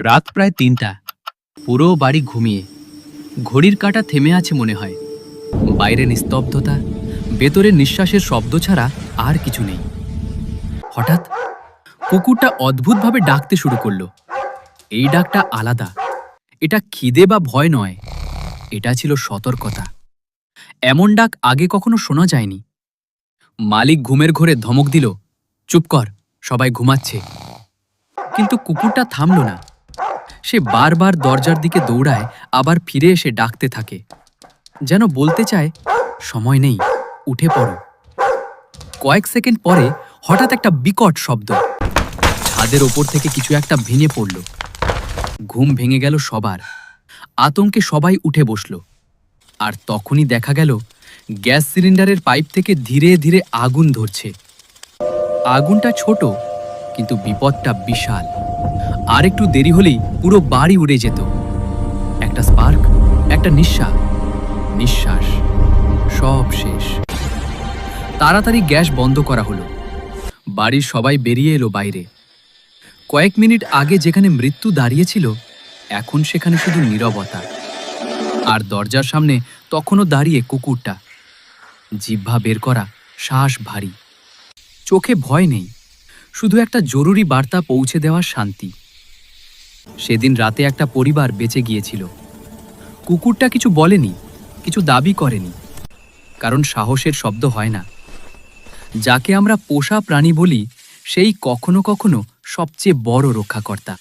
রাত প্রায় তিনটা। পুরো বাড়ি ঘুমিয়ে। ঘড়ির কাঁটা থেমে আছে মনে হয়। বাইরে নিস্তব্ধতা, ভেতরে নিঃশ্বাসের শব্দ ছাড়া আর কিছু নেই। হঠাৎ কুকুরটা অদ্ভুতভাবে ডাকতে শুরু করল। এই ডাকটা আলাদা। এটা খিদে বা ভয় নয়। এটা ছিল সতর্কতা। এমন ডাক আগে কখনো শোনা যায়নি। মালিক ঘুমের ঘোরে ধমক দিল, চুপ কর, সবাই ঘুমাচ্ছে। কিন্তু কুকুরটা থামল না। সে বারবার দরজার দিকে দৌড়ায়, আবার ফিরে এসে ডাকতে থাকে। যেন বলতে চায়, সময় নেই, উঠে পড়ো। কয়েক সেকেন্ড পরে হঠাৎ একটা বিকট শব্দ। ছাদের ওপর থেকে কিছু একটা ভেঙে পড়ল। ঘুম ভেঙে গেল সবার। আতঙ্কে সবাই উঠে বসল। আর তখনই দেখা গেল, গ্যাস সিলিন্ডারের পাইপ থেকে ধীরে ধীরে আগুন ধরছে। আগুনটা ছোট, কিন্তু বিপদটা বিশাল। আর একটু দেরি হলেই পুরো বাড়ি উড়ে যেত। একটা স্পার্ক, একটা নিঃশ্বাস নিঃশ্বাস, সব শেষ। তাড়াতাড়ি গ্যাস বন্ধ করা হলো। বাড়ির সবাই বেরিয়ে এলো বাইরে। কয়েক মিনিট আগে যেখানে মৃত্যু দাঁড়িয়েছিল, এখন সেখানে শুধু নীরবতা। আর দরজার সামনে তখনও দাঁড়িয়ে কুকুরটা। জিহ্বা বের করা শ্বাস ভারী। চোখে ভয় নেই। শুধু একটা জরুরি বার্তা পৌঁছে দেওয়ার শান্তি। সেদিন রাতে একটা পরিবার বেঁচে গিয়েছিল। কুকুরটা কিছু বলেনি, কিছু দাবি করেনি, কারণ সাহসের শব্দ হয় না। যাকে আমরা পোষা প্রাণী বলি, সেই কখনো কখনো সবচেয়ে বড় রক্ষাকর্তা।